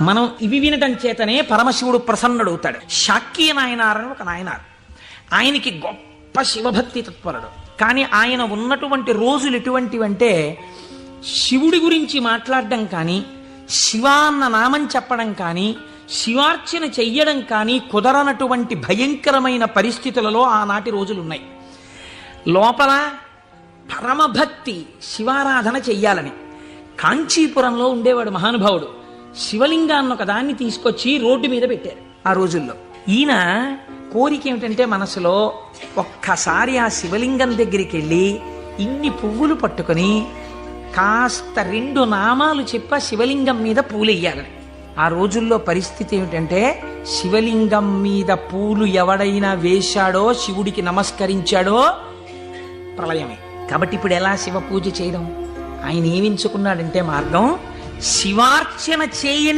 మనం ఇవి వినడం చేతనే పరమశివుడు ప్రసన్నుడవుతాడు. శాక్య నాయనారని ఒక నాయనారు. ఆయనకి గొప్ప శివభక్తి తత్పరుడు. కానీ ఆయన ఉన్నటువంటి రోజులు ఎటువంటివంటే శివుడి గురించి మాట్లాడడం కానీ శివ అన్న నామం చెప్పడం కానీ శివార్చన చెయ్యడం కానీ కుదరనటువంటి భయంకరమైన పరిస్థితులలో ఆనాటి రోజులున్నాయి. లోపల పరమభక్తి శివారాధన చెయ్యాలని కాంచీపురంలో ఉండేవాడు మహానుభావుడు. శివలింగాన్ని ఒక దాన్ని తీసుకొచ్చి రోడ్డు మీద పెట్టారు. ఆ రోజుల్లో. ఈయన కోరిక ఏమిటంటే మనసులో ఒక్కసారి ఆ శివలింగం దగ్గరికి వెళ్ళి ఇన్ని పువ్వులు పట్టుకొని కాస్త రెండు నామాలు చెప్ప శివలింగం మీద పూలెయ్యాలని. ఆ రోజుల్లో పరిస్థితి ఏమిటంటే శివలింగం మీద పూలు ఎవడైనా వేశాడో శివుడికి నమస్కరించాడో ప్రళయమే. కాబట్టి ఇప్పుడు ఎలా శివ పూజ చేయడం? ఆయన ఏమించుకున్నాడంటే మార్గం శివార్చన చేయని